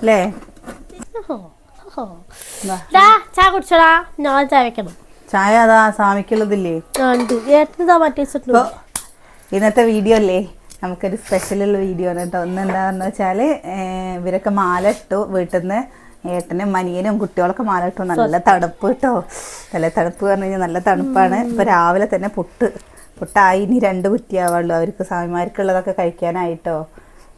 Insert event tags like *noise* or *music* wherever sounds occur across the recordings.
അല്ലേ ചായ കുടിച്ചടാ. ഞാൻ ചായ വെക്കണം. ചായ അതാ സ്വാമിക്കുള്ളതില്ലേ ഇന്നത്തെ വീഡിയോ അല്ലേ? നമുക്കൊരു സ്പെഷ്യലുള്ള വീഡിയോ ആണ് കേട്ടോ. ഒന്ന് എന്താണെന്ന് വെച്ചാൽ ഇവരൊക്കെ മാല ഇട്ടു വീട്ടിൽ നിന്ന് ഏട്ടനും മനിയനും കുട്ടികളൊക്കെ മാല ഇട്ടു. നല്ല തണുപ്പ് കേട്ടോ. നല്ല തണുപ്പ് പറഞ്ഞു കഴിഞ്ഞാൽ നല്ല തണുപ്പാണ്. ഇപ്പോൾ രാവിലെ തന്നെ പുട്ട്. പുട്ടായി ഇനി രണ്ട് കുറ്റിയാവുള്ളൂ. അവർക്ക് സ്വാമിമാർക്കുള്ളതൊക്കെ കഴിക്കാനായിട്ടോ.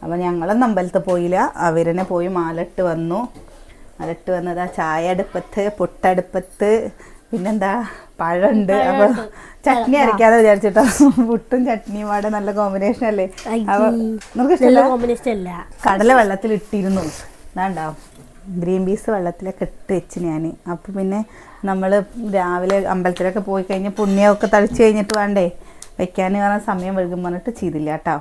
അപ്പോൾ ഞങ്ങളൊന്നും അമ്പലത്തിൽ പോയില്ല. അവരനെ പോയി മാലട്ട് വന്നു. മാലയിട്ട് വന്നതാ ചായ അടുപ്പത്ത് പുട്ടടുപ്പത്ത് പിന്നെന്താ പഴമുണ്ട്. അപ്പൊ ചട്നി അരയ്ക്കാതെ വിചാരിച്ചിട്ടോ. പുട്ടും ചട്നിയും പാടെ നല്ല കോമ്പിനേഷൻ അല്ലേ? അപ്പൊ നമുക്ക് ഇഷ്ടമല്ല കടല വെള്ളത്തിൽ ഇട്ടിരുന്നു അതാണ്ടോ ഗ്രീൻ പീസ് വെള്ളത്തിലൊക്കെ ഇട്ട് വെച്ച് ഞാൻ അപ്പോൾ പിന്നെ നമ്മൾ രാവിലെ അമ്പലത്തിലൊക്കെ പോയി കഴിഞ്ഞ് പുണ്യമൊക്കെ തളിച്ച് കഴിഞ്ഞിട്ട് വേണ്ടേ? വെക്കാൻ പറഞ്ഞ സമയം വൈകും പറഞ്ഞിട്ട് ചെയ്തില്ല കേട്ടോ.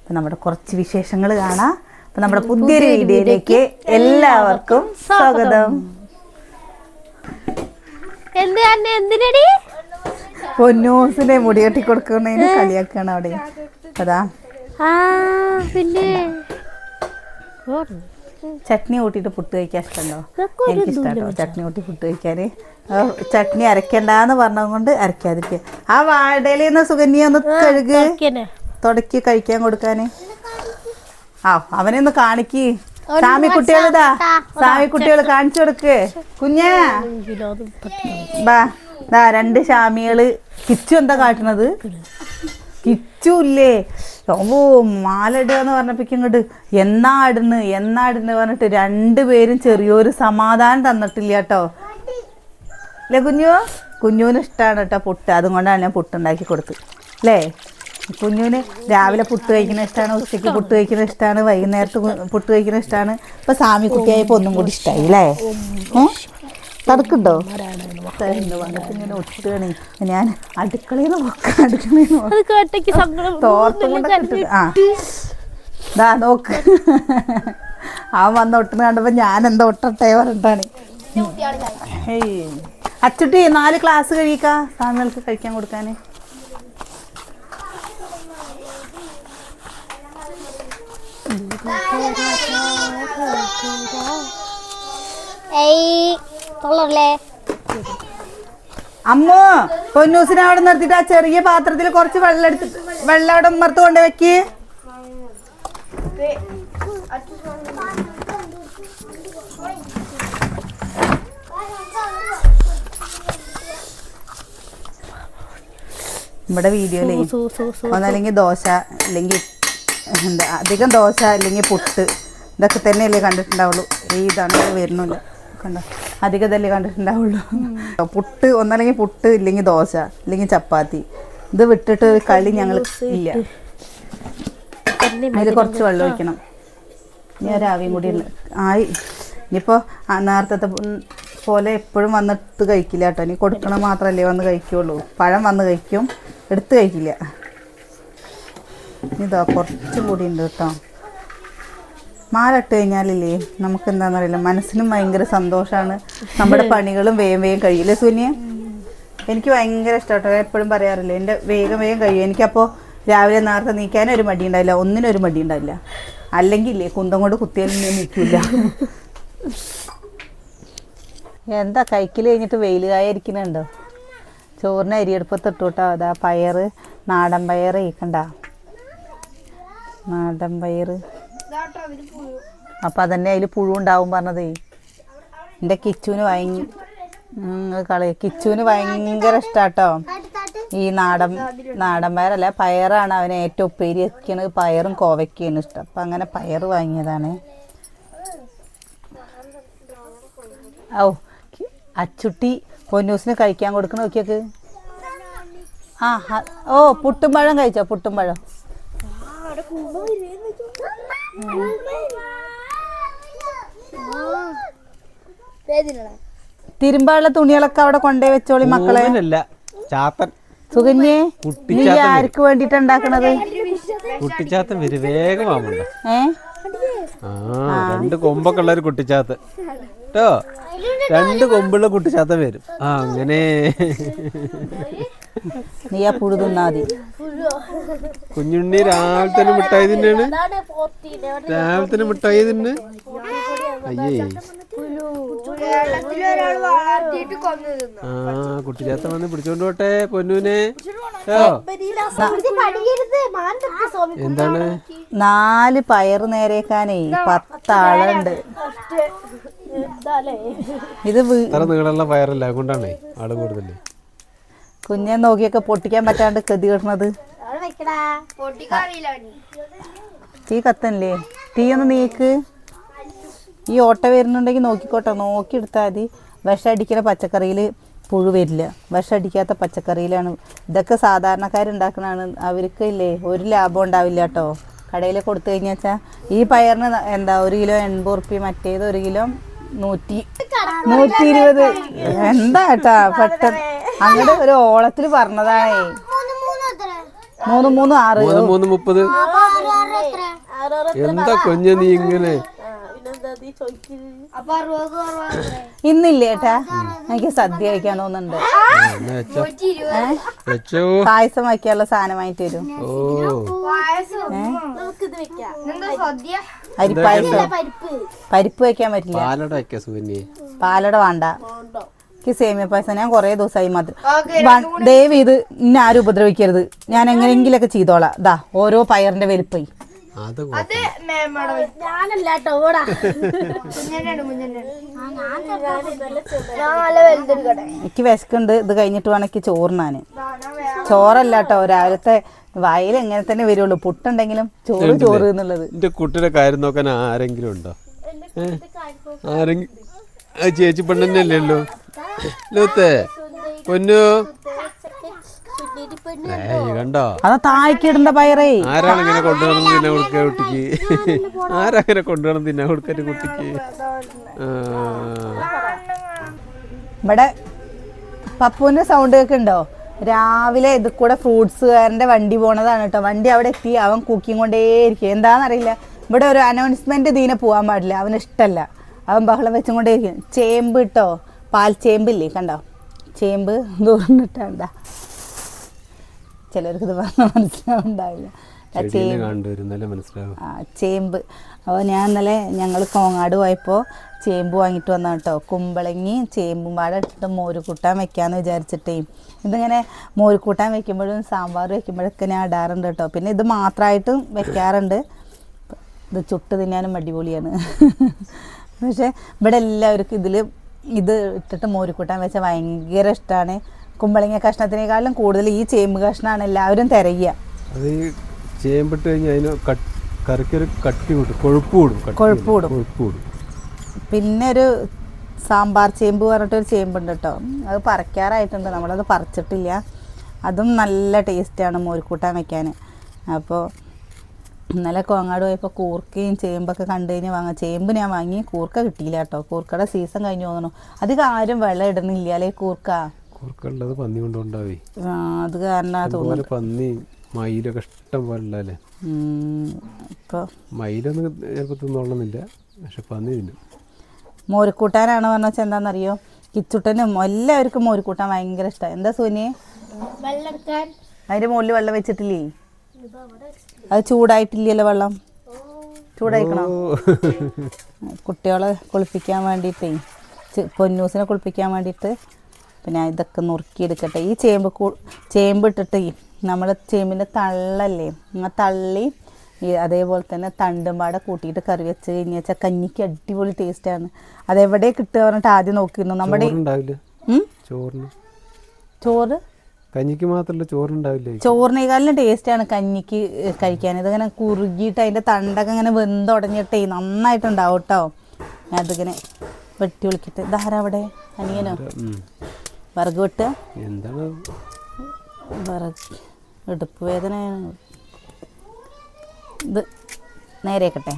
അപ്പം നമ്മുടെ കുറച്ച് വിശേഷങ്ങൾ കാണാം. അപ്പം നമ്മുടെ പുതിയൊരു വീഡിയോയിലേക്ക് എല്ലാവർക്കും സ്വാഗതം. എന്തിനടി? പൊന്നൂസിനെ മുടി കെട്ടി കൊടുക്കുന്നതിന് കളിയാക്കാണ് അവിടെ. അതാ. പിന്നെ. ചട്നി കൂട്ടിയിട്ട് പുട്ട് കഴിക്കാൻ ഇഷ്ടമുണ്ടോ? എനിക്ക് ഇഷ്ടമാട്ടോ ചട്നി കൂട്ടി പുട്ട് കഴിക്കാൻ ചട്നി അരക്കണ്ടെന്ന് പറഞ്ഞതുകൊണ്ട് അരക്കാതിരിക്കുക ആ വാഴയിൽ നിന്ന് സുഗന്യ ഒന്ന് കഴുക്. തുടക്കി കഴിക്കാൻ കൊടുക്കാന്? ആ അവനെ ഒന്ന് കാണിക്ക്. സാമി കുട്ടികളിതാ സാമി കുട്ടികൾ കാണിച്ചു കൊടുക്ക്. കുഞ്ഞാ. ബാ ദാ രണ്ട് ഷാമികൾ കിച്ചു എന്താ കാട്ടണത് കിച്ചു ഇല്ലേ? ഓ മാലടുക എന്ന് പറഞ്ഞപ്പോ ഇങ്ങോട്ട് എന്നാ ഇടുന്ന് എന്നാ ഇടുന്ന് പറഞ്ഞിട്ട് രണ്ടുപേരും ചെറിയൊരു സമാധാനം തന്നിട്ടില്ല കേട്ടോ. അല്ലേ കുഞ്ഞു? കുഞ്ഞുവിന് ഇഷ്ടമാണ് കേട്ടോ പുട്ട്. അതുകൊണ്ടാണ് ഞാൻ പുട്ടുണ്ടാക്കി കൊടുത്തത് അല്ലേ കുഞ്ഞുവിന് രാവിലെ പുട്ട് കഴിക്കുന്ന ഇഷ്ടമാണ് ഉച്ചയ്ക്ക് പുട്ട് കഴിക്കുന്ന ഇഷ്ടമാണ് വൈകുന്നേരത്ത് പുട്ട് കഴിക്കുന്ന ഇഷ്ടമാണ് ഇപ്പൊ സാമി കുട്ടിയായപ്പോ ഒന്നും കൂടി ഇഷ്ടമായി അല്ലേ തടുക്കുണ്ടോ? ഇങ്ങനെ ഒട്ടുകയാണ്. ഞാൻ അടുക്കളയിൽ തോർത്തും ആ. ദാ നോക്ക്. അവൻ വന്ന് ഒട്ടുന്ന കണ്ടപ്പോ ഞാൻ എന്താ ഒട്ടട്ടെ പറഞ്ഞിട്ടാണ്. അച്ചുട്ടി നാല് ക്ലാസ് കഴിക്കാ? സാമികൾക്ക് കഴിക്കാൻ കൊടുക്കാന്. തൊള്ളല്ലേ അമ്മ പൊന്നൂസിനെ അവിടെ നിർത്തിട്ട് ആ ചെറിയ പാത്രത്തിൽ കുറച്ച് വെള്ളം എടുത്തിട്ട് വെള്ളം അവിടെ ഉമ്മർത്ത് കൊണ്ട് വെക്ക്. നമ്മുടെ വീഡിയോയിലേ സൂ. ഒന്നല്ലെങ്കിൽ ദോശ അല്ലെങ്കിൽ എന്താ അധികം ദോശ അല്ലെങ്കിൽ പുട്ട് ഇതൊക്കെ തന്നെയല്ലേ കണ്ടിട്ടുണ്ടാവുള്ളൂ. ഈ ഇതാണ് വരുന്നില്ല. കണ്ടോ? അധികം ഇതല്ലേ കണ്ടിട്ടുണ്ടാവുള്ളൂ. പുട്ട് ഒന്നല്ലെങ്കിൽ പുട്ട് ഇല്ലെങ്കിൽ ദോശ ഇല്ലെങ്കിൽ ചപ്പാത്തി. ഇത് വിട്ടിട്ട് കളി ഞങ്ങൾ ഇല്ല. അതിൽ കുറച്ച് വെള്ളം ഒഴിക്കണം. ഇനി ഒരാവിയും കൂടി ആയി. ഇനിയിപ്പോൾ നേരത്തെ പോലെ എപ്പോഴും വന്നിട്ട് കഴിക്കില്ല കേട്ടോ. ഇനി കൊടുക്കണ മാത്രമല്ലേ വന്ന് കഴിക്കുള്ളൂ. പഴം വന്ന് കഴിക്കും. എടുത്ത് കഴിക്കില്ല. ഇതാ കുറച്ചും കൂടി ഉണ്ട് കേട്ടോ. മാലിട്ട് കഴിഞ്ഞാലില്ലേ നമുക്ക് എന്താണെന്നറിയില്ല മനസ്സിനും ഭയങ്കര സന്തോഷമാണ് നമ്മുടെ പണികളും വേഗം വേഗം കഴിയില്ലേ സുനിയ? എനിക്ക് ഭയങ്കര ഇഷ്ടമാട്ടോ എപ്പോഴും പറയാറില്ലേ എന്റെ വേഗം വേഗം കഴിയും. എനിക്കപ്പോൾ രാവിലെ നേരത്തെ നീക്കാനും ഒരു മടി ഉണ്ടാവില്ല ഒന്നിനും ഒരു മടി ഉണ്ടാവില്ല. അല്ലെങ്കിൽ ഇല്ലേ കുന്തം കൊണ്ട് കുത്തിയാലും ഞാൻ നിൽക്കില്ല എന്താ കൈക്കിൽ കഴിഞ്ഞിട്ട് വെയിൽ കായിരിക്കുന്നുണ്ടോ ചോറിന് അരിയെടുപ്പത്തിട്ടു കേട്ടോ. അതാ പയർ നാടൻ പയർ കണ്ട. നാടൻ പയറ്. അപ്പം അതന്നെ അതിൽ പുഴു ഉണ്ടാവും പറഞ്ഞതേ. എന്റെ കിച്ചുവിന് ഭയങ്കര കളി. കിച്ചുവിന് ഭയങ്കര ഇഷ്ടാട്ടോ. ഈ നാടൻ നാടൻ പയറല്ല പയറാണ് അവന് ഏറ്റവും ഉപ്പേരി വയ്ക്കുന്നത് പയറും കോവയ്ക്കാണ് ഇഷ്ടം. അപ്പം അങ്ങനെ പയർ വാങ്ങിയതാണ്. ഓ അച്ചുട്ടി പൊന്നൂസിന് കഴിക്കാൻ കൊടുക്കണ നോക്കിയൊക്കെ. ആ ഓ പുട്ടും പഴം കഴിച്ചോ? തിരുമ്പാനുള്ള തുണികളൊക്കെ അവിടെ കൊണ്ടേ വെച്ചോളി മക്കളെ. ചാത്തൻ. സുകന്യേ നീ കുട്ടിച്ചാത്തൻ ആർക്ക് വേണ്ടിട്ട് ഉണ്ടാക്കണത്? കുട്ടിച്ചാത്തൻ വരും. വേഗം ആവുന്നുണ്ട് ഏ? ആ രണ്ട് കൊമ്പൊക്കെ ഉള്ള ഒരു കുട്ടിച്ചാത്തൻ. കേട്ടോ രണ്ട് കൊമ്പുള്ള കുട്ടിച്ചാത്തൻ വരും. ആ അങ്ങനെ. നീ ആ പുഴു തിന്നാതി കുഞ്ഞുണ്ണി രാവിലെ തന്നെ മിഠായി തിന്നാണ്? രാവിലെ തന്നെ മിഠായി തിന്ന്? അയ്യേ. ആ കുട്ടിച്ചാത്ത വന്ന് പിടിച്ചോണ്ട് പോട്ടെ പൊന്നൂനെ. ഓ എന്താണ്? നാല് പയറ് നേരേക്കാനേ പത്താളുണ്ട്. ഇത് നീളുള്ള നീളമുള്ള പയറല്ല അതുകൊണ്ടാണേ ആൾ കൂടുതൽ. കുഞ്ഞെ നോക്കിയൊക്കെ പൊട്ടിക്കാൻ പറ്റാണ്ട് ഗതി കിടണത്. തീ കത്തല്ലേ തീ ഒന്ന് നീക്ക്. ഈ ഓട്ട വരുന്നുണ്ടെങ്കിൽ നോക്കിക്കോട്ടെ. നോക്കി എടുത്താൽ മതി. വിഷം അടിക്കുന്ന പച്ചക്കറിയിൽ പുഴു വരില്ല. വിഷം അടിക്കാത്ത പച്ചക്കറിയിലാണ്. ഇതൊക്കെ സാധാരണക്കാരുണ്ടാക്കുന്നതാണ് അവർക്ക് ഇല്ലേ ഒരു ലാഭം ഉണ്ടാവില്ല കേട്ടോ. കടയിൽ കൊടുത്തു കഴിഞ്ഞാൽ ഈ പയറിന് എന്താ ഒരു കിലോ എൺപത് റുപ്യ മറ്റേത് ഒരു കിലോ നൂറ്റി നൂറ്റി ഇരുപത് എന്താ കേട്ടാ പെട്ടെന്ന് അങ്ങോട്ട് ഒരു ഓളത്തിൽ പറഞ്ഞതാണേ. മൂന്ന് മൂന്ന് ആറ്. മൂന്ന് മൂന്ന് മുപ്പത്. എന്താ കുഞ്ഞ നീ ഇങ്ങനെ? ഇന്നില്ലേ ഏട്ടാ എനിക്ക് സദ്യ കഴിക്കാൻ തോന്നുന്നുണ്ട്. പായസം വയ്ക്കാനുള്ള സാധനമായിട്ട് വരും. ഓ. അരിപ്പായസം പരിപ്പ് വെക്കാൻ പറ്റില്ല. പാലട വെക്ക സുകന്യെ പാലട വേണ്ട. എനിക്ക് സേമിയ പായസം ഞാൻ കുറേ ദിവസമായി മതി ദയവ് ഇത് ഇന്നാരും ആരും ഉപദ്രവിക്കരുത്. ഞാൻ എങ്ങനെയെങ്കിലൊക്കെ ചെയ്തോളാം. ദാ ഓരോ പയറിന്റെ വലിപ്പයි അത്. മേമ്മയുടെ ഞാൻ നല്ല വലുതെടുക്കട്ടെ എനിക്ക് വിശക്കുണ്ട്. ഇത് കഴിഞ്ഞിട്ട് വേണം എനിക്ക് ചോറിനാന് ചോറല്ല കേട്ടോ രാവിലത്തെ വയൽ എങ്ങനെ തന്നെ വരുള്ളൂ. പുട്ടുണ്ടെങ്കിലും ചോറ് ചോറ് എന്നുള്ളത് എന്റെ കുട്ടിയുടെ കാര്യം നോക്കാൻ ആരെങ്കിലും ഉണ്ടോ? ഏ? ആരെങ്കിലും ആ ചേച്ചി പെണ്ണല്ലേ ഉള്ളൂ? ലൂത്തേ പൊന്നു. കണ്ടോ? അതാ താഴ്ക്കിടണ്ട പയറേ. ആരാണ് ഇങ്ങനെ കൊണ്ടുവരണം തിന്നാൻ കൊടുക്കുക കുട്ടിക്ക്? ആരങ്ങനെ കൊണ്ടുവരണം തിന്നാൻ കൊടുക്കാൻ കുട്ടിക്ക്? ഇവിടെ പപ്പുവിന്റെ സൗണ്ട് ഒക്കെ ഉണ്ടോ രാവിലെ ഇത് കൂടെ ഫ്രൂട്ട്സുകാരന്റെ വണ്ടി പോണതാണ് കേട്ടോ. വണ്ടി അവിടെ എത്തി അവൻ കുക്കിങ് കൊണ്ടേയിരിക്കും. എന്താണെന്നറിയില്ല. ഇവിടെ ഒരു അനൗൺസ്മെന്റ് ദീനെ പോകാൻ പാടില്ല. അവന് ഇഷ്ടമല്ല അവൻ ബഹളം വെച്ചും കൊണ്ടേയിരിക്കും ചേമ്പ് കേട്ടോ പാൽ ചേമ്പില്ലേ കണ്ടോ? ചേമ്പ് ദൂരം ദൂർന്നിട്ടാ ചിലർക്ക് ഇത് പറഞ്ഞാൽ മനസ്സിലാവുണ്ടാവില്ല. ആ ചേമ്പ് അപ്പോൾ ഞാൻ ഇന്നലെ ഞങ്ങൾ കോങ്ങാട് പോയപ്പോൾ ചേമ്പ് വാങ്ങിയിട്ട് വന്ന കേട്ടോ കുമ്പളങ്ങി ചേമ്പും പാടെ ഇട്ടിട്ട് മോര് കൂട്ടാൻ വെക്കാമെന്ന് വിചാരിച്ചിട്ടേ. ഇതിങ്ങനെ മോര് കൂട്ടാൻ വെക്കുമ്പോഴും സാമ്പാർ വെക്കുമ്പോഴൊക്കെ ഞാൻ ഇടാറുണ്ട് കേട്ടോ പിന്നെ ഇത് മാത്രമായിട്ടും വെക്കാറുണ്ട്. ഇത് ചുട്ട് തിന്നാനും അടിപൊളിയാണ്. പക്ഷേ ഇവിടെ എല്ലാവർക്കും ഇതിൽ ഇത് ഇട്ടിട്ട് മോര് കൂട്ടാൻ വെച്ചാൽ ഭയങ്കര ഇഷ്ടമാണ് കുമ്പളങ്ങ കഷ്ണത്തിനേക്കാളും കൂടുതൽ ഈ ചേമ്പ് കഷ്ണമാണ് എല്ലാവരും തിരയുക. അത് ഈ ചേമ്പിട്ട് കഴിഞ്ഞാൽ അതിന് കട്ട് കറിക്കൊരു കട്ടി കൂടും കൊഴുപ്പ് കൂടും കട്ടി കൊഴുപ്പ് കൂടും. കൊഴുപ്പ് കൂടും പിന്നെ ഒരു സാമ്പാർ ചേമ്പ് പറഞ്ഞിട്ടൊരു ചേമ്പുണ്ട് കേട്ടോ അത് പറിക്കാറായിട്ടുണ്ട് നമ്മളത് പറിച്ചിട്ടില്ല. അതും നല്ല ടേസ്റ്റാണ് മോരിക്കൂട്ടാൻ വെക്കാൻ. അപ്പോൾ ഇന്നലെ കോങ്ങാട് പോയപ്പോൾ കൂർക്കയും ചേമ്പൊക്കെ കണ്ടു കഴിഞ്ഞാൽ വാങ്ങാം ചേമ്പ് ഞാൻ വാങ്ങി കൂർക്ക കിട്ടിയില്ല കേട്ടോ കൂർക്കയുടെ സീസൺ കഴിഞ്ഞു തോന്നുന്നു. അധികം ആരും വെള്ളം ഇടുന്നില്ല അല്ലേ കൂർക്ക? കുറുക്കുള്ളത് പന്നി കൊണ്ടുണ്ടാവേ ആ, അത് കാരണം അതുപോലെ തോന്നുന്നു പന്നി മയിലൊക്കെ ഇഷ്ടം പോലെ ഇപ്പോൾ മയിലൊന്നും ചിലപ്പോൾ തിന്നോളന്നില്ല പക്ഷെ പന്നി തിന്നും. മോരിക്കൂട്ടാനാണ് പറഞ്ഞാൽ വെച്ചാൽ എന്താണെന്നറിയോ കിച്ചുട്ടനും എല്ലാവർക്കും മോരിക്കൂട്ടാൻ ഭയങ്കര ഇഷ്ടമാണ് എന്താ സൂനി അതിന്റെ മുകളിൽ വെള്ളം വെച്ചിട്ടില്ലേ? അത് ചൂടായിട്ടില്ലല്ലോ വെള്ളം. ചൂടായിക്കണോ? കുട്ടികളെ കുളിപ്പിക്കാൻ വേണ്ടിയിട്ടേ പൊന്നൂസിനെ കുളിപ്പിക്കാൻ വേണ്ടിയിട്ട് പിന്നെ ഇതൊക്കെ നുറുക്കിയെടുക്കട്ടെ. ഈ ചേമ്പ് കൂ ചേമ്പ് ഇട്ടിട്ട് നമ്മൾ ചേമ്പിന്റെ തള്ളല്ലേ ആ തള്ളി ഈ അതേപോലെ തന്നെ തണ്ടും പാടെ കൂട്ടിയിട്ട് കറി വെച്ച് കഴിഞ്ഞ് വെച്ചാൽ കഞ്ഞിക്ക് അടിപൊളി ടേസ്റ്റാണ് അതെവിടെ കിട്ടുക പറഞ്ഞിട്ട് ആദ്യം നോക്കിയിരുന്നു. നമ്മുടെ ചോറിന്. ചോറ്? കഞ്ഞിക്ക് മാത്രമല്ല ചോറുണ്ടാവില്ലേ? ചോറിനേക്കാളും ടേസ്റ്റാണ് കഞ്ഞിക്ക് കഴിക്കാൻ. ഇതിങ്ങനെ കുറുകിയിട്ട് അതിന്റെ തണ്ടൊക്കെ ഇങ്ങനെ വെന്തുടഞ്ഞിട്ടേ നന്നായിട്ടുണ്ടാവും കേട്ടോ ഞാൻ അതിങ്ങനെ വെട്ടി വിളിക്കട്ടെ. ഇതാരവിടെ അനിയനോ? ഉം. വിറക് വെട്ടുക. എന്താണ്? വിറക് ഇടുപ്പ് വേദന ഇത് നേരെയാക്കട്ടെ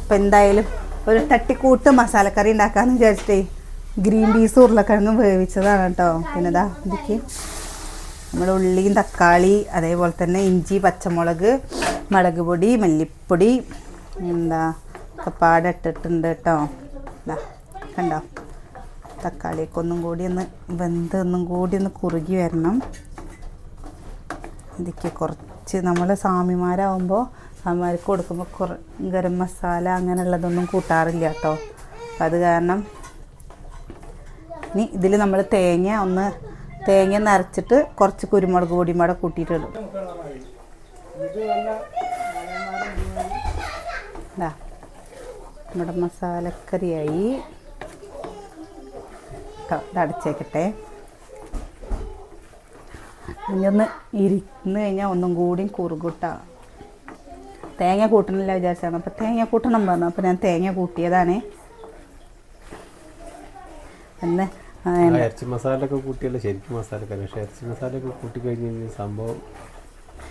അപ്പം എന്തായാലും ഒരു തട്ടിക്കൂട്ട് മസാലക്കറി ഉണ്ടാക്കാമെന്ന് വിചാരിച്ചിട്ടേ ഗ്രീൻ പീസ് ഉരുളക്കിഴങ്ങ് വേവിച്ചതാണ് കേട്ടോ. പിന്നെ ഇതാ ഇതിക്ക് നമ്മൾ ഉള്ളിയും തക്കാളി അതേപോലെ തന്നെ ഇഞ്ചി പച്ചമുളക് മുളക് പൊടി മല്ലിപ്പൊടി എന്താ കപ്പാട് ഇട്ടിട്ടുണ്ട് കേട്ടോ. ഇതാ കണ്ടോ? തക്കാളിയൊക്കെ ഒന്നും കൂടി ഒന്ന് വെന്ത് ഒന്നും കൂടി ഒന്ന് കുറുകി വരണം. ഇതൊക്കെ കുറച്ച് നമ്മൾ സ്വാമിമാരാകുമ്പോൾ സ്വാമിമാർക്ക് കൊടുക്കുമ്പോൾ കുറ ഗരം മസാല അങ്ങനെയുള്ളതൊന്നും കൂട്ടാറില്ല കേട്ടോ. അപ്പം അത് കാരണം ഇനി ഇതിൽ നമ്മൾ തേങ്ങ ഒന്ന് തേങ്ങ നരച്ചിട്ട് കുറച്ച് കുരുമുളക് പൊടിയും കൂടെ കൂട്ടിയിട്ടിടും നമ്മുടെ മസാലക്കറിയായി. കേട്ടോ ഇത് അടച്ചേക്കട്ടെ. ഇനി ഒന്ന് ഇരുന്ന് കഴിഞ്ഞാൽ ഒന്നും കൂടി കുറുകൂട്ടാ. തേങ്ങ കൂട്ടണില്ല വിചാരിച്ചാണ് അപ്പോൾ തേങ്ങ കൂട്ടണം പറഞ്ഞു. അപ്പോൾ ഞാൻ തേങ്ങ കൂട്ടിയതാണ്. എന്ന് ഇറച്ചി മസാല ഒക്കെ കൂട്ടിയല്ല? ശരിക്കും മസാല പക്ഷേ ഇറച്ചി മസാല ഒക്കെ കൂട്ടി കഴിഞ്ഞ് കഴിഞ്ഞാൽ സംഭവം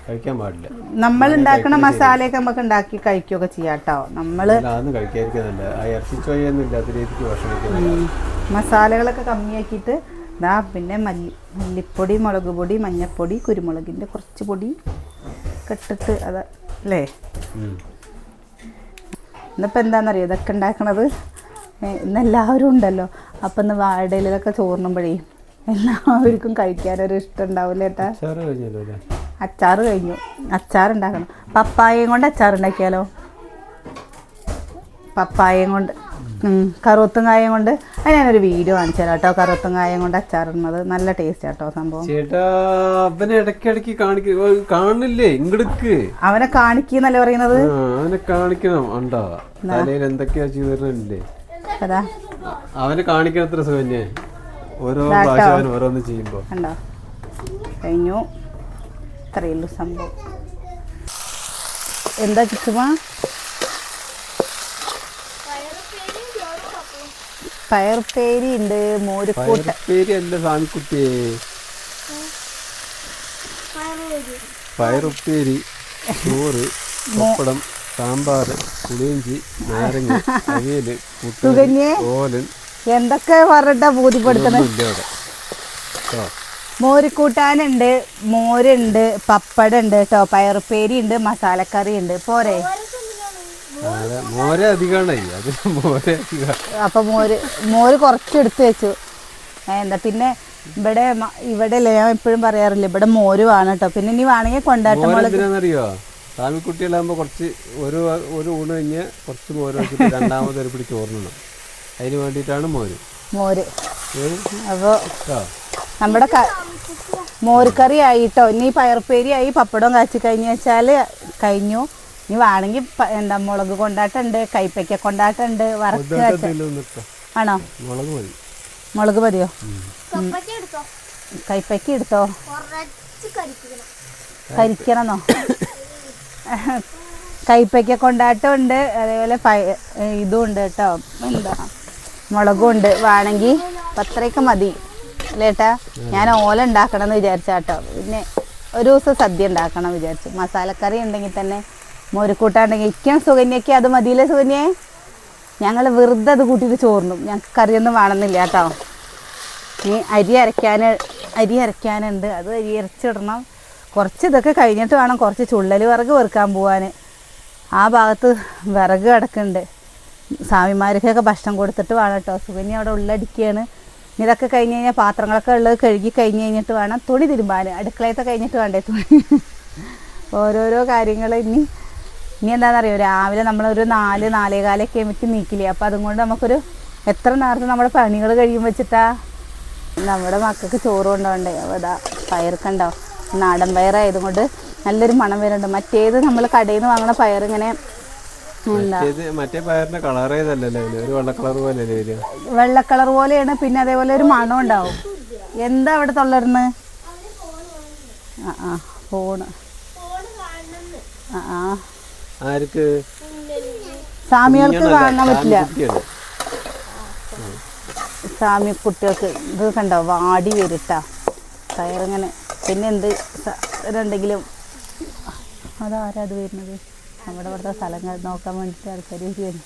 കഴിക്കാൻ പാടില്ല. നമ്മൾ ഉണ്ടാക്കുന്ന മസാലയൊക്കെ നമുക്ക് ഉണ്ടാക്കി കഴിക്കുകയൊക്കെ ചെയ്യാം കേട്ടോ. നമ്മൾ അതൊന്നും കഴിക്കാതിരിക്കുന്നില്ല ആ ഇറച്ചി ചോയൊന്നും ഇല്ലാത്ത രീതിക്ക് ഭക്ഷണം മസാലകളൊക്കെ കമ്മിയാക്കിയിട്ട് ഇതാ പിന്നെ മല്ലി മല്ലിപ്പൊടി മുളക് പൊടി മഞ്ഞൾപ്പൊടി കുരുമുളകിന്റെ കുറച്ച് പൊടി കെട്ടിട്ട് അത് അല്ലേ. ഇന്നിപ്പോൾ എന്താണെന്നറിയോ ഇതൊക്കെ ഉണ്ടാക്കണത് ഇന്നെല്ലാവരും ഇന്ന് എല്ലാവരും ഉണ്ടല്ലോ. അപ്പം ഇന്ന് വാഴയിലൊക്കെ ചോറുമ്പോഴേ എല്ലാവർക്കും കഴിക്കാനൊരു ഇഷ്ടം ഉണ്ടാവില്ല ഏട്ടാ? അച്ചാറ് അച്ചാർ കഴിഞ്ഞു. അച്ചാർ ഉണ്ടാക്കണം. പപ്പായയും കൊണ്ട് അച്ചാർ ഉണ്ടാക്കിയാലോ? പപ്പായയും കൊണ്ട് ഉം, കൊണ്ട് അത് ഞാനൊരു വീഡിയോ കാണിച്ചു തരാം കേട്ടോ. കറുവത്തും കായം കൊണ്ട് അച്ചാറുന്നത് നല്ല ടേസ്റ്റ് കേട്ടോ സംഭവം. അവനെ ഇടയ്ക്കിടയ്ക്ക് കാണില്ലേ ഇങ്ങടുക്ക്. അവനെ കാണിക്കുന്നല്ലേ പറയുന്നത്? അവനെ കാണിക്കണം. ഉണ്ടോ? തലയിൽ എന്തൊക്കെയാ ചെയ്തിരുന്നില്ലേ അവനെ കാണിക്കണത്ര സുഖന്നെ ഓരോ പ്രാവശ്യം ഓരോന്ന് ചെയ്യുമ്പോ. കഴിഞ്ഞു. ഇത്രയുള്ളൂ സംഭവം. എന്താ കിട്ടുമോ പയറുപ്പേരി ഉണ്ട് മോരുക്കൂട്ട. പയറുപ്പേരി അല്ല സാമിക്കുട്ടിയെ പയറുപ്പേരി ചോറ് പപ്പടം സാമ്പാർ പുളിയിഞ്ചി നാരങ്ങ അവിയൽ കുട്ടൻ സുകന്യേ ഓലൻ. എന്തൊക്കെ പറഞ്ഞിട്ടാ ബോധ്യപ്പെടുത്തണേ? ഇല്ല അവിടെ കേട്ടോ? മോരുകൂട്ടാനുണ്ട് മോരുണ്ട് പപ്പടം ഉണ്ട് കേട്ടോ പയറുപ്പേരി ഉണ്ട് മസാലക്കറി ഉണ്ട്. പോരെ. മോരെ അധികമാണേ അത് മോരെ അപ്പൊ മോര് മോര് കുറച്ചെടുത്ത് വെച്ചു. എന്താ പിന്നെ ഇവിടെ ഇവിടെ ഞാൻ എപ്പോഴും പറയാറില്ല ഇവിടെ മോര് വേണം കേട്ടോ പിന്നെ ഇനി വേണമെങ്കിൽ കൊണ്ടാട്ടം മുളക് മോരെന്തിനാന്നറിയോ സ്വാമിക്കുട്ടികളാകുമ്പോൾ കുറച്ച് ഒരു ഒരു ഊണ് കഴിഞ്ഞ് കുറച്ച് മോര് വെച്ചിട്ട് രണ്ടാമത് ഒരു പിടി ചോറിനണം അതിന് വേണ്ടിയിട്ടാണ് മോര്. മോര്? അപ്പോൾ നമ്മുടെ മോരുകറി ആയിട്ടോ ഇനി പയർപ്പേരി ആയി പപ്പടം കാച്ചി കഴിഞ്ഞ് വെച്ചാൽ കഴിഞ്ഞു. ഇനി വേണമെങ്കിൽ എന്താ മുളക് കൊണ്ടാട്ടുണ്ട് കൈപ്പയ്ക്ക കൊണ്ടാട്ടുണ്ട് വറക്ക് ആണോ? മുളക് മതി. മുളക് മതിയോ? കൈപ്പയ്ക്ക് എടുത്തോ? കൈപ്പയ്ക്ക എടുത്തോ? കുറച്ച് കരിക്കണം കരിക്കണമെന്നോ കൈപ്പയ്ക്ക കൊണ്ടാട്ടം ഉണ്ട് അതേപോലെ ഇതും ഉണ്ട് കേട്ടോ. എന്താ? മുളകും ഉണ്ട്. വേണമെങ്കിൽ പത്രയൊക്കെ മതി. അല്ലേട്ടാ ഞാൻ ഓല ഉണ്ടാക്കണം എന്ന് വിചാരിച്ചാട്ടോ. പിന്നെ ഒരു ദിവസം സദ്യ ഉണ്ടാക്കണം വിചാരിച്ചു. മസാലക്കറി ഉണ്ടെങ്കിൽ തന്നെ മോരുക്കൂട്ടാണ്ടെങ്കിൽ ഇരിക്കാൻ സുകന്യയ്ക്ക് അത് മതിയില്ലേ സുകന്യേ? ഞങ്ങൾ വെറുതെ അത് കൂട്ടിയിട്ട് ചോറിനും ഞങ്ങൾക്ക് കറിയൊന്നും വേണമെന്നില്ല കേട്ടോ. ഇനി അരി അരയ്ക്കാൻ അരി അരയ്ക്കാനുണ്ട്. അത് അരി അരച്ചിടണം. കുറച്ച് ഇതൊക്കെ കഴിഞ്ഞിട്ട് വേണം കുറച്ച് ചുള്ളൽ വിറക് വെറുക്കാൻ പോവാൻ ആ ഭാഗത്ത് വിറക് കിടക്കുന്നുണ്ട്. സ്വാമിമാർക്കൊക്കെ ഭക്ഷണം കൊടുത്തിട്ട് വേണം കേട്ടോ. സുകന്യ അവിടെ ഉള്ളടിക്കുകയാണ് ഇതൊക്കെ കഴിഞ്ഞ് കഴിഞ്ഞാൽ പാത്രങ്ങളൊക്കെ ഉള്ളത് കഴുകി കഴിഞ്ഞ് കഴിഞ്ഞിട്ട് വേണം തുണി തിരുമ്പാൻ അടുക്കളയത്തെ കഴിഞ്ഞിട്ട് വേണ്ടേ തുണി? ഓരോരോ കാര്യങ്ങൾ ഇനി ഇനി എന്താണെന്നറിയോ രാവിലെ നമ്മളൊരു നാല് നാലേകാലൊക്കെ ആയിട്ട് നീക്കില്ലേ? അപ്പോൾ അതുകൊണ്ട് നമുക്കൊരു എത്ര നേരത്തെ നമ്മുടെ പണികൾ കഴിയും വെച്ചിട്ടാ? നമ്മുടെ മക്കൾക്ക് ചോറ് കൊണ്ടുപോകണ്ടേ? അതാ പയർക്കണ്ടോ? നാടൻ പയറായതുകൊണ്ട് നല്ലൊരു മണം വരുന്നുണ്ട്. മറ്റേത് നമ്മൾ കടയിൽ നിന്ന് വാങ്ങുന്ന പയർ ഇങ്ങനെ മറ്റേ പയറിന്റെ കളർ ഏതല്ലല്ലോ ഒരു വെള്ള കളർ പോലെ വെള്ള കളർ പോലെയാണ് പിന്നെ അതേപോലെ ഒരു മണം ഉണ്ടാവും. എന്താ അവിടെ തൊള്ളരുന്ന്? ആ ആ ഫോണ്. ആ ആ. ആർക്ക്? സാമികൾക്ക് കാണാൻ പറ്റില്ല. സാമി കുട്ടികൾക്ക് ഇത് കണ്ടോ വാടി വരിട്ടാ. കയറിങ്ങനെ. പിന്നെ എന്ത്? ഇതുണ്ടെങ്കിലും അതാരാ അത് വരുന്നത്? നമ്മുടെ ഇവിടുത്തെ സ്ഥലങ്ങൾ നോക്കാൻ വേണ്ടിയിട്ട് ആൾക്കാർ വരും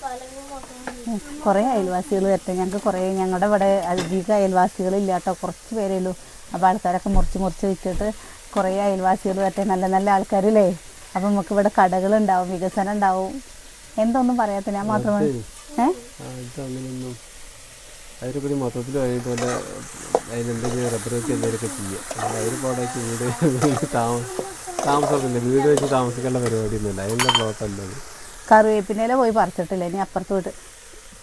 കുറേ അയൽവാസികൾ വരട്ടെ. ഞങ്ങൾക്ക് കുറേ ഞങ്ങളുടെ ഇവിടെ അധികം അയൽവാസികളില്ല കേട്ടോ കുറച്ച് പേരേ ഉള്ളൂ. അപ്പോൾ ആൾക്കാരൊക്കെ മുറിച്ച് മുറിച്ച് വെച്ചിട്ട് കുറേ അയൽവാസികൾ വരട്ടെ. നല്ല നല്ല ആൾക്കാരില്ലേ? അപ്പം നമുക്ക് ഇവിടെ കടകൾ ഉണ്ടാവും വികസനം ഉണ്ടാവും എന്തൊന്നും പറയാത്ത ഞാൻ മാത്രമാണ് അതിനെപ്പറ്റി മൊത്തത്തിൽ വല്ല എന്തെങ്കിലുമൊക്കെ വീട് *laughs* വീട് താമസം താമസമൊന്നുമില്ല. വീട് വെച്ച് താമസിക്കേണ്ട പരിപാടിയൊന്നുമില്ല. അതിന്റെ പ്ലോട്ടല്ല അത്? പോയി പറിച്ചിട്ടില്ല? ഇനി അപ്പുറത്ത് പോയിട്ട്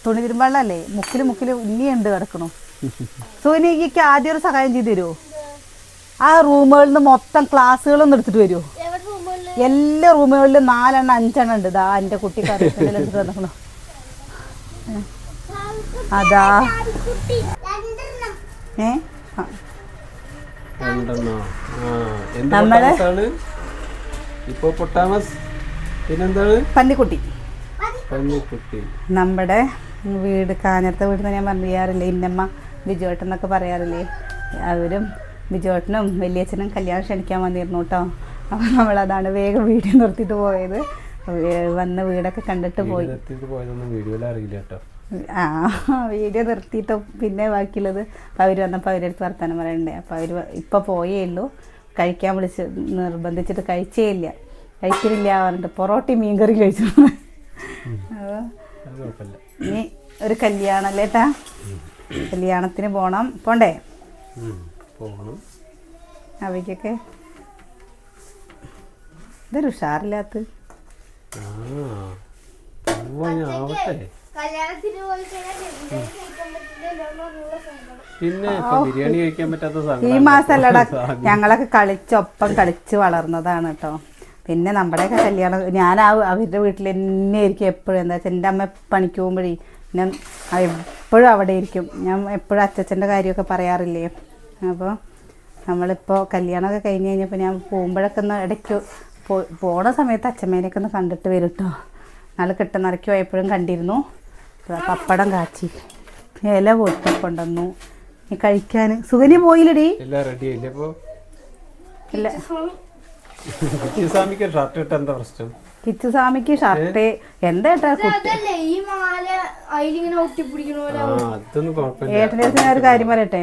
തുണി തിരുമ്പള്ളല്ലേ മുക്കിൽ മുക്കിൽ ഇനിയുണ്ട് കിടക്കണു. സോനിക്ക് ആദ്യം ഒരു സഹായം ചെയ്തു തരുമോ ആ റൂമുകളിൽ നിന്ന് മൊത്തം ക്ലാസ്സുകളൊന്നും എടുത്തിട്ട് വരുമോ എല്ലാ റൂമുകളിലും നാലെണ്ണം അഞ്ചെണ്ണം ഉണ്ട്. ഇതാ എന്റെ കുട്ടി വന്നിക്കണു അതാ. ഏ? നമ്മൾ ഇപ്പോ ഇപ്പോൾ പൊട്ടാമസ്. പിന്നെന്താണ്? പന്നിക്കുട്ടി. പന്നിക്കുട്ടി. നമ്മുടെ വീട് കാഞ്ഞത്തെ വീട് ഞാൻ പറയാറില്ലേ ഇന്നമ്മ ബിജുവേട്ടൻ എന്നൊക്കെ പറയാറില്ലേ? അവരും ബിജുവേട്ടനും വലിയച്ഛനും കല്യാണം ക്ഷണിക്കാൻ വന്നിരുന്നു കേട്ടോ. അപ്പോൾ നമ്മളതാണ് വേഗം വീഡിയോ നിർത്തിയിട്ട് പോയത്. വന്ന വീടൊക്കെ കണ്ടിട്ട് പോയി. അറിയില്ല കേട്ടോ. ആ വീഡിയോ നിർത്തിയിട്ട് പിന്നെ ബാക്കിയുള്ളത് അപ്പോൾ അവർ വന്നപ്പോൾ അവരെടുത്ത് വർത്തമാനം പറയണ്ടേ. അപ്പോൾ അവർ ഇപ്പോൾ പോയേ ഉള്ളൂ. കഴിക്കാൻ വിളിച്ച് നിർബന്ധിച്ചിട്ട് കഴിച്ചേ ഇല്ല. കഴിക്കലില്ല പറഞ്ഞിട്ട് പൊറോട്ടയും മീൻകറി കഴിച്ചു. ഇനി ഒരു കല്യാണം അല്ലേ ഏട്ടാ കല്യാണത്തിന് പോണം. പോണ്ടേ? പോണം. പോകണം അവയ്ക്കൊക്കെ ഇതൊരു ഉഷാറില്ലാത്ത ആ പോവാൻ ആവട്ടെ കല്യാണത്തിന് പോയി കഴിഞ്ഞാൽ ബിരിയാണി കഴിക്കാൻ പറ്റില്ലല്ലോ എന്നുള്ള സങ്കടം പിന്നെ ഇപ്പൊ ബിരിയാണി കഴിക്കാൻ പറ്റാത്ത ഈ മാസമല്ലടാ ഞങ്ങളൊക്കെ കളിച്ചൊപ്പം കളിച്ച് വളർന്നതാണ് കേട്ടോ. പിന്നെ നമ്മുടെയൊക്കെ കല്യാണം ഞാൻ ആ അവരുടെ വീട്ടിൽ തന്നെ ആയിരിക്കും എപ്പോഴും. എന്താ വെച്ചാൽ എന്റെ അമ്മ പണിക്ക് പോകുമ്പോഴേ ഞാൻ എപ്പോഴും അവിടെ ഇരിക്കും ഞാൻ എപ്പോഴും അച്ചച്ചന്റെ കാര്യമൊക്കെ പറയാറില്ലേ. അപ്പോൾ നമ്മളിപ്പോൾ കല്യാണമൊക്കെ കഴിഞ്ഞ് കഴിഞ്ഞപ്പോൾ ഞാൻ പോകുമ്പോഴൊക്കെ ഒന്ന് ഇടയ്ക്ക് പോ പോണ സമയത്ത് അച്ഛമ്മേനെയൊക്കെ ഒന്ന് കണ്ടിട്ട് വരും കേട്ടോ നല്ല കിട്ടുന്നിറക്കി പോയപ്പോഴും കണ്ടിരുന്നു. പപ്പടം കാച്ചി. ഇല പൊട്ടി കൊണ്ടുവന്നു. നീ കഴിക്കാൻ സുഗനി പോയില്ലടി. ഇല്ല സ്വാമിക്ക് ഷർട്ട് എന്താ പ്രശ്നം? കിച്ചുസ്വാമിക്ക് ഷർട്ട് എന്താ ഏട്ടാ കുട്ടി? അതല്ലേ ഈ മാല അതിലിങ്ങനെ ഒട്ടിപ്പിടിക്കണ പോലെ ആ അതൊന്നും കുഴപ്പമില്ല. ഏട്ടന്റെ അടുത്ത് ഞാൻ ഒരു കാര്യം പറയട്ടെ?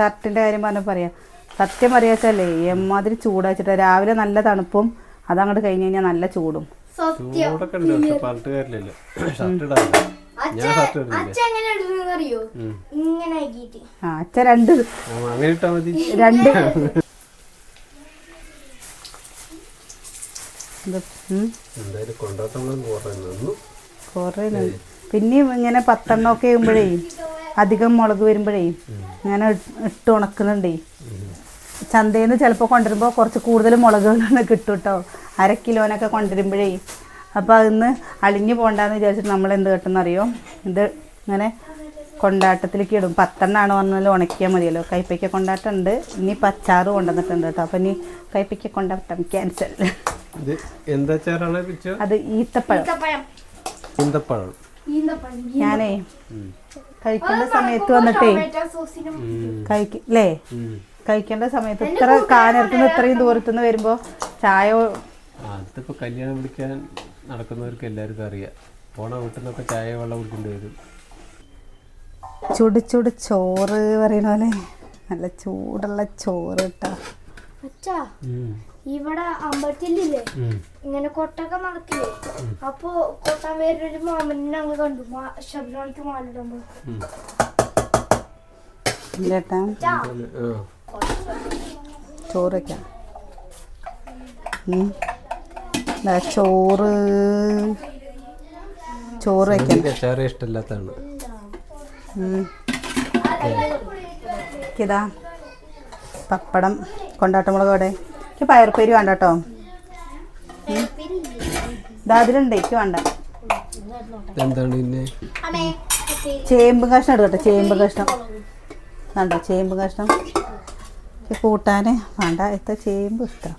ഷർട്ടിന്റെ കാര്യം പറഞ്ഞ പറയാം. സത്യം പറയാച്ചാലേ എമ്മാതിരി ചൂടാച്ചിട്ട് രാവിലെ നല്ല തണുപ്പും അതങ്ങോട്ട് കഴിഞ്ഞ് കഴിഞ്ഞാൽ നല്ല ചൂടും. ചൂടൊക്കെ അച്ഛ രണ്ട്. ആ, അങ്ങനെ ഇട്ടാ മതി. രണ്ട്. പിന്നെയും ഇങ്ങനെ പത്തെണ്ണമൊക്കെ ആകുമ്പോഴേ അധികം മുളക് വരുമ്പോഴേ ഇങ്ങനെ ഇട്ട് ഉണക്കുന്നുണ്ടേ. ചന്തയിൽ നിന്ന് ചിലപ്പോൾ കൊണ്ടുവരുമ്പോൾ കുറച്ച് കൂടുതൽ മുളകുകളൊക്കെ കിട്ടും കേട്ടോ അര കിലോനൊക്കെ കൊണ്ടുവരുമ്പോഴേ. അപ്പോൾ അതിന്ന് അളിഞ്ഞു പോകണ്ടെന്ന് വിചാരിച്ചിട്ട് നമ്മൾ എന്ത് കിട്ടുമെന്നറിയോ ഇത് ഇങ്ങനെ കൊണ്ടാട്ടത്തിലേക്ക് ഇടും. പത്തെണ്ണാണ് വന്നാൽ ഉണക്കിയാൽ മതിയല്ലോ. കൈപ്പയ്ക്ക കൊണ്ടാട്ടം ഉണ്ട് ഇനി പച്ചാറ് കൊണ്ടുവന്നിട്ടുണ്ട് കേട്ടോ. അപ്പം ഇനി കൈപ്പയ്ക്ക കൊണ്ടാട്ടം ക്യാൻസൽ. അത് ഈത്തപ്പഴം. ഈന്തപ്പഴം. ഞാനേ കഴിക്കുന്ന സമയത്ത് വന്നിട്ടേ ടൊമാറ്റോ കഴിക്കേണ്ട സമയത്ത് ഇത്ര കാനരത്തുനിന്ന് ഇത്രയും ദൂരത്തുനിന്ന് വരുമ്പോൾ ചായ അതിപ്പോ കല്യാണം വിളിക്കാൻ നടക്കുന്നവർക്ക് എല്ലാവർക്കും അറിയാം. പോണ വീട്ടിൽ നിന്നൊക്കെ ചായ വെള്ളം കുടിക്കേണ്ടി വരും. ചുട് ചുട് ചോറ് പറയണ പോലെ നല്ല ചൂടുള്ള ചോറ് കേട്ടോ. അച്ഛാ ഇവിടെ അമ്പലത്തിലില്ലേ? ഇങ്ങനെ കൊട്ടൊക്കെ നടക്കില്ലേ? അപ്പൊ കൊട്ടാൻ വേറൊരു മാമനെ ഞങ്ങൾ കണ്ടു. ശബരിമലയ്ക്ക് മാലിടുമ്പോ. ചേട്ടാ. ചോറ് വയ്ക്കാം ചോറ്. ചോറ് വയ്ക്കാം അച്ചാറ് ഇഷ്ടമില്ലാത്തതാണ്. ഇതാ പപ്പടം കൊണ്ടാട്ടമുളക് അവിടെ. എനിക്ക് പയർപ്പേരി വേണ്ട കേട്ടോ. ഇതാ അതിലുണ്ട് എനിക്ക് വേണ്ട. എന്താണ് പിന്നെ ചേമ്പ് കഷ്ണം എടുക്കട്ടെ ചേമ്പ് കഷ്ണം. വേണ്ട ചേമ്പ് കഷ്ണം. എനിക്ക് കൂട്ടാൻ വേണ്ട ഇത്ത ചേമ്പ് ഇഷ്ടം.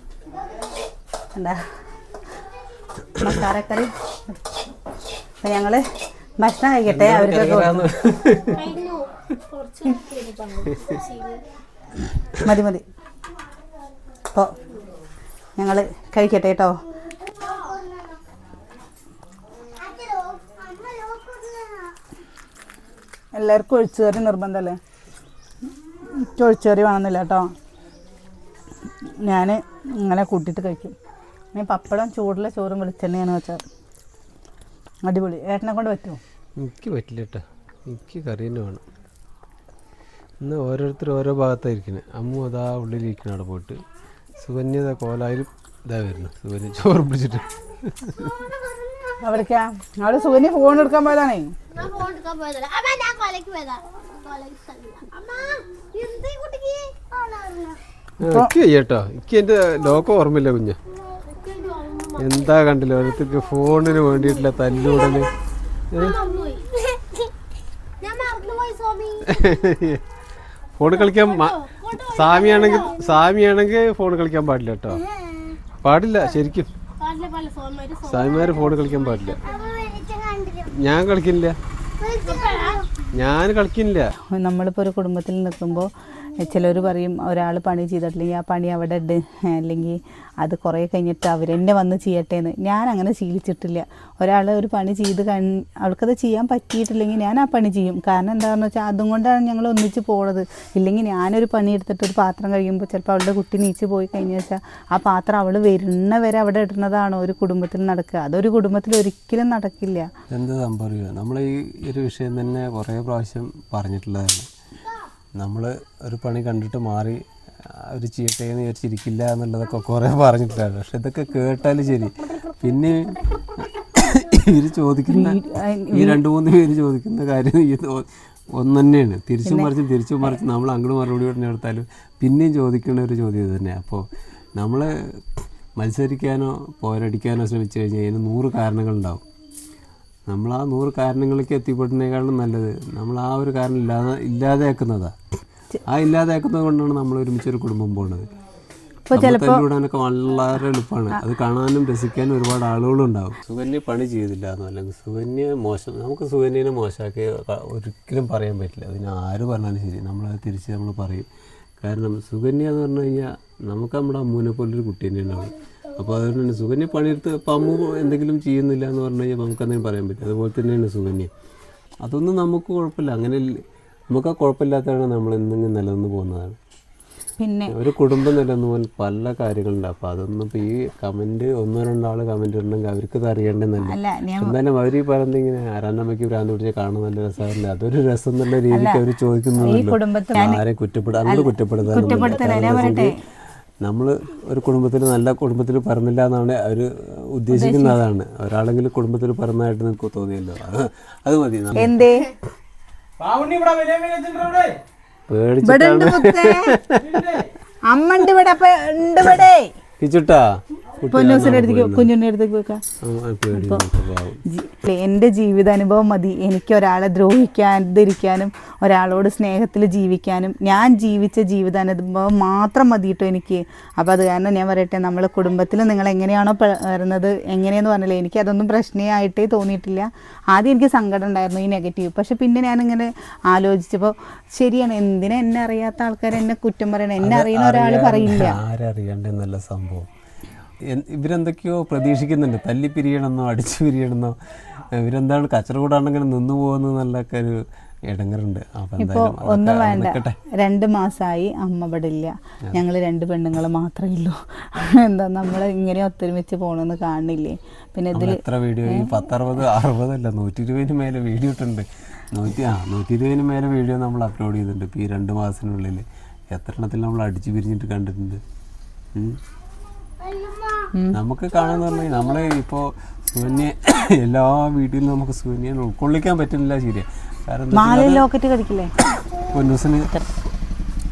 വേണ്ട മസാലക്കറി. അപ്പം ഞങ്ങൾ ഭക്ഷണം കഴിക്കട്ടെ അവർക്ക്. മതി മതി. അപ്പോൾ ഞങ്ങൾ കഴിക്കട്ടെ കേട്ടോ. എല്ലാവർക്കും ഒഴിച്ചുകറി നിർബന്ധമല്ലേ ഒഴിച്ചുകറി വേണമെന്നില്ല കേട്ടോ. ഞാൻ ഇങ്ങനെ കൂട്ടിയിട്ട് കഴിക്കും. ഞാൻ പപ്പടം ചൂടുള്ള ചോറും വെളിച്ചെണ്ണയാണ് വെച്ചാൽ അടിപൊളി. ഏട്ടനെ കൊണ്ട് പറ്റുമോ എനിക്ക് പറ്റില്ല കേട്ടോ. എനിക്ക് കറി തന്നെ വേണം. ഇന്ന് ഓരോരുത്തർ ഓരോ ഭാഗത്തായിരിക്കുന്നത് അമ്മു അതാ ഉള്ളിലിരിക്കണം അവിടെ പോയിട്ട്. സുകന്യത കോലായാലും ഇതാ വരുന്നു. സുകന്യ ചോറ് പിടിച്ചിട്ട്. അവിടേക്കാ? അവിടെ സുകന്യ ഫോൺ എടുക്കാൻ പോയതാണേ. ഞാൻ കേട്ടോ എനിക്ക് എന്റെ ലോകം ഓർമ്മയില്ല കുഞ്ഞ്. എന്താ കണ്ടില്ല? ഓരോരുത്തർക്ക് ഫോണിന് വേണ്ടിയിട്ടില്ല സ്വാമി. *laughs* ഫോൺ കളിക്കാൻ സ്വാമിയാണെങ്കിൽ സാമിയാണെങ്കിൽ സാമിയാണെങ്കിൽ ഫോൺ കളിക്കാൻ പാടില്ല കേട്ടോ. പാടില്ല ശരിക്കും. സ്വാമിമാര് ഫോൺ കളിക്കാൻ പാടില്ല. ഞാൻ കളിക്കില്ല. ഞാൻ കളിക്കില്ല. നമ്മളിപ്പോൾ ഒരു കുടുംബത്തിൽ നിൽക്കുമ്പോൾ ചിലർ പറയും ഒരാൾ പണി ചെയ്തിട്ടില്ലെങ്കിൽ ആ പണി അവിടെ ഉണ്ട് അല്ലെങ്കിൽ അത് കുറേ കഴിഞ്ഞിട്ട് അവർ എന്നെ വന്ന് ചെയ്യട്ടെ എന്ന് ഞാൻ അങ്ങനെ ശീലിച്ചിട്ടില്ല. ഒരാൾ ഒരു പണി ചെയ്ത് കൺ അവൾക്കത് ചെയ്യാൻ പറ്റിയിട്ടില്ലെങ്കിൽ ഞാൻ ആ പണി ചെയ്യും. കാരണം എന്താണെന്ന് വെച്ചാൽ അതും കൊണ്ടാണ് ഞങ്ങൾ ഒന്നിച്ച് പോണത്. ഇല്ലെങ്കിൽ ഞാനൊരു പണി എടുത്തിട്ട് ഒരു പാത്രം കഴിയുമ്പോൾ ചിലപ്പോൾ അവളുടെ കുട്ടി നീച്ച് പോയി കഴിഞ്ഞു വെച്ചാൽ ആ പാത്രം അവൾ വരുന്ന വരെ അവിടെ ഇടുന്നതാണ് ഒരു കുടുംബത്തിൽ നടക്കുക. അതൊരു കുടുംബത്തിൽ ഒരിക്കലും നടക്കില്ല. എന്ത് സംഭവിക്കുക നമ്മൾ ഈ ഒരു വിഷയം തന്നെ കുറേ പ്രാവശ്യം പറഞ്ഞിട്ടുള്ളതാണ്. നമ്മൾ ഒരു പണി കണ്ടിട്ട് മാറി ഒരു ചീട്ടയെന്ന് വിചാരിച്ചിരിക്കില്ല എന്നുള്ളതൊക്കെ കുറേ പറഞ്ഞിട്ടുണ്ടായിരുന്നു. പക്ഷെ ഇതൊക്കെ കേട്ടാൽ ശരി. പിന്നെ ഇവർ ചോദിക്കുന്ന ഈ രണ്ട് മൂന്ന് പേര് ചോദിക്കുന്ന കാര്യം ഈ ഒന്ന് തന്നെയാണ് തിരിച്ചും മറിച്ചും തിരിച്ചും മറിച്ചും നമ്മൾ അങ്ങോട്ട് മറുപടി പറഞ്ഞെടുത്താലും പിന്നെയും ചോദിക്കുന്ന ഒരു ചോദ്യം ഇത് തന്നെ അപ്പോൾ നമ്മൾ മത്സരിക്കാനോ പോരടിക്കാനോ ശ്രമിച്ചു കഴിഞ്ഞാൽ അതിന് നൂറ് കാരണങ്ങളുണ്ടാവും. നമ്മൾ ആ നൂറ് കാരണങ്ങളിലേക്ക് എത്തിപ്പെടുന്നതിനേക്കാളും നല്ലത് നമ്മൾ ആ ഒരു കാരണം ഇല്ലാതെ ഇല്ലാതെയാക്കുന്നതാണ് ആ ഇല്ലാതാക്കുന്നത് കൊണ്ടാണ് നമ്മൾ ഒരുമിച്ച് ഒരു കുടുംബം ചിലപ്പോൾ തല്ലിവിടാനൊക്കെ വളരെ എളുപ്പമാണ് അത് കാണാനും രസിക്കാനും ഒരുപാട് ആളുകളും ഉണ്ടാവും സുകന്യ പണി ചെയ്തില്ല എന്നോ അല്ലെങ്കിൽ സുകന്യ മോശം നമുക്ക് സുകന്യനെ മോശമാക്കി ഒരിക്കലും പറയാൻ പറ്റില്ല. അതിന് ആര് പറഞ്ഞാലും ശരി. നമ്മളത് തിരിച്ച് നമ്മൾ പറയും. കാരണം സുകന്യ എന്ന് പറഞ്ഞു കഴിഞ്ഞാൽ നമുക്ക് നമ്മുടെ അമ്മൂനെ പോലൊരു കുട്ടി തന്നെയാണ്. അപ്പോൾ അതുകൊണ്ട് തന്നെ സുകന്യ പണിയെടുത്ത് ഇപ്പം അമ്മു എന്തെങ്കിലും ചെയ്യുന്നില്ല എന്ന് പറഞ്ഞു കഴിഞ്ഞാൽ നമുക്കെന്തെങ്കിലും പറയാൻ പറ്റും അതുപോലെ തന്നെയാണ് സുകന്യ. അതൊന്നും നമുക്ക് കുഴപ്പമില്ല. അങ്ങനെ നമുക്ക് ആ കുഴപ്പമില്ലാത്തതാണ് നമ്മൾ എന്തെങ്കിലും നിലനിന്ന് പോകുന്നതാണ്. പിന്നെ ഒരു കുടുംബം നിലനിന്ന് പോകാൻ പല കാര്യങ്ങളുണ്ട്. അപ്പോൾ അതൊന്നും ഇപ്പോൾ ഈ കമന്റ് ഒന്നോ രണ്ടോ ആൾ കമന്റ് ഇടണമെങ്കിൽ അവർക്ക് ഇത് അറിയേണ്ടെന്നല്ല എന്തായാലും അവർ ഈ പറയുന്നത് ഇങ്ങനെ ആരാന്നമ്മയ്ക്ക് ഭ്രാന്ത് പിടിച്ച് കാണുന്ന നല്ല രസമല്ല. അതൊരു രസം എന്നുള്ള രീതിക്ക് അവർ ചോദിക്കുന്നുണ്ടല്ലോ. ആരെ കുറ്റപ്പെടുക അങ്ങനെ കുറ്റപ്പെടുത്താൻ നമ്മൾ ഒരു കുടുംബത്തിൽ നല്ല കുടുംബത്തിൽ പറഞ്ഞില്ല എന്നാണ് അവർ ഉദ്ദേശിക്കുന്നതാണ് അതാണ്. ഒരാളെങ്കിലും കുടുംബത്തിൽ പറഞ്ഞതായിട്ട് നിങ്ങൾക്ക് തോന്നിയല്ലോ? അത് മതി എന്തേ? പേടിച്ചിട്ടാണ്. അമ്മ ഉണ്ട് ഇവിടെ ഉണ്ട് ഇവിടെ. കിച്ചുട്ടാ. പൊന്നൂസിന്റെ അടുത്തേക്ക് കുഞ്ഞുണ്ണിയുടെ അടുത്തേക്ക് വെക്കാം എന്റെ ജീവിതാനുഭവം മതി. എനിക്ക് ഒരാളെ ദ്രോഹിക്കാതിരിക്കാനും ഒരാളോട് സ്നേഹത്തിൽ ജീവിക്കാനും ഞാൻ ജീവിച്ച ജീവിതാനുഭവം മാത്രം മതി കേട്ടോ എനിക്ക്. അപ്പോൾ അത് കാരണം ഞാൻ പറയട്ടെ നമ്മളെ കുടുംബത്തിൽ നിങ്ങൾ എങ്ങനെയാണോ വരുന്നത് എങ്ങനെയെന്ന് പറഞ്ഞില്ലേ എനിക്ക് അതൊന്നും പ്രശ്നേ ആയിട്ടേ തോന്നിയിട്ടില്ല. ആദ്യം എനിക്ക് സങ്കടം ഉണ്ടായിരുന്നു ഈ നെഗറ്റീവ് പക്ഷെ പിന്നെ ഞാൻ ഇങ്ങനെ ആലോചിച്ചപ്പോൾ ശരിയാണ് എന്തിനാ എന്നെ അറിയാത്ത ആൾക്കാർ എന്നെ കുറ്റം പറയണം? എന്നെ അറിയുന്ന ഒരാൾ പറയില്ല. ആരറിയണ്ടെന്നല്ല സംഭവം. ഇവരെന്തൊക്കെയോ പ്രതീക്ഷിക്കുന്നുണ്ട്. തല്ലി പിരിയണമെന്നോ അടിച്ചു പിരിയണമെന്നോ ഇവരെന്താണ് കച്ചറ കൂടാണെങ്കിൽ നിന്നു പോകുന്നതെന്നല്ലൊക്കെ ഒരു ഇടങ്ങറുണ്ട് ഇപ്പോൾ ഒന്നും വേണ്ട. രണ്ട് മാസമായി അമ്മ ഇവിടെ ഇല്ല. ഞങ്ങൾ രണ്ട് പെണ്ണുങ്ങൾ മാത്രമേ ഉള്ളൂ. *laughs* എന്താ നമ്മൾ ഇങ്ങനെ ഒത്തൊരുമിച്ച് പോകണമെന്ന് കാണുന്നില്ലേ പിന്നെ ഇതിൽ എത്ര വീഡിയോ? ഈ പത്തറുപത് അറുപതല്ല നൂറ്റി ഇരുപതിന് മേലെ വീഡിയോ ഇട്ടുണ്ട്. നൂറ്റി ആ നൂറ്റി ഇരുപതിന് മേലെ വീഡിയോ നമ്മൾ അപ്ലോഡ് ചെയ്തിട്ടുണ്ട്. ഇപ്പോൾ ഈ രണ്ട് മാസത്തിനുള്ളിൽ എത്ര എണ്ണത്തിൽ നമ്മൾ അടിച്ചു പിരിഞ്ഞിട്ട് കണ്ടിട്ടുണ്ട്. നമുക്ക് കാണാന്ന് പറഞ്ഞാൽ നമ്മളെ ഇപ്പോൾ സുകന്യ എല്ലാ വീട്ടിലും നമുക്ക് സൂന്യ ഉൾക്കൊള്ളിക്കാൻ പറ്റുന്നില്ല ശരിയാ. കാരണം ലോക്കറ്റ് കടിക്കില്ലേ? പൊന്നൂസിന്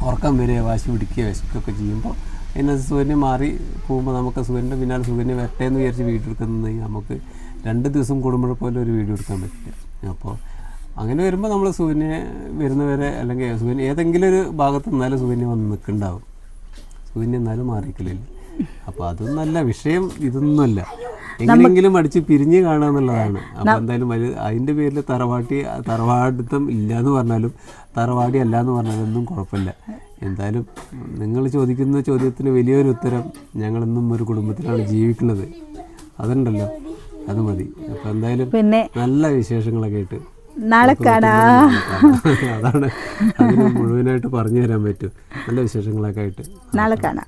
ഉറക്കം വരിക വാശി പിടിക്കുക വിശക്കൊക്കെ ചെയ്യുമ്പോൾ പിന്നെ സുകന്യ മാറി പോകുമ്പോൾ നമുക്ക് സൂര്യന്റെ പിന്നാലെ സൂര്യനെ വരട്ടെ എന്ന് വിചാരിച്ച് എടുക്കുന്നുണ്ടെങ്കിൽ നമുക്ക് രണ്ട് ദിവസം കൂടുമ്പോൾ പോലെ ഒരു വീഡിയോ എടുക്കാൻ പറ്റില്ല. അപ്പോൾ അങ്ങനെ വരുമ്പോൾ നമ്മൾ സൂര്യനെ വരുന്നവരെ അല്ലെങ്കിൽ സൂര്യൻ ഏതെങ്കിലും ഒരു ഭാഗത്ത് നിന്നാലും സൂര്യനെ വന്ന് നിൽക്കുന്നുണ്ടാവും സുകന്യ എന്നാലും മാറിക്കലില്ല. അപ്പോൾ അതൊന്നല്ല വിഷയം ഇതൊന്നുമല്ല. എങ്ങനെയെങ്കിലും അടിച്ച് പിരിഞ്ഞു കാണുക എന്നുള്ളതാണ് അപ്പോൾ എന്തായാലും അതിന്റെ അതിന്റെ പേരിൽ തറവാട്ടി തറവാടിത്തം ഇല്ല എന്ന് പറഞ്ഞാലും തറവാടി അല്ല എന്ന് പറഞ്ഞാലും ഒന്നും കുഴപ്പമില്ല. എന്തായാലും നിങ്ങൾ ചോദിക്കുന്ന ചോദ്യത്തിന് വലിയൊരു ഉത്തരം ഞങ്ങളെന്നും ഒരു കുടുംബത്തിലാണ് ജീവിക്കുന്നത്. അതുണ്ടല്ലോ. അത് മതി. അപ്പോൾ എന്തായാലും പിന്നെ നല്ല വിശേഷങ്ങളൊക്കെ ആയിട്ട് നാളെ കാണാ. അതാണ് അതിന് മുഴുവനായിട്ട് പറഞ്ഞു തരാൻ പറ്റും. നല്ല വിശേഷങ്ങളൊക്കെ ആയിട്ട്. നാളെ കാണാം.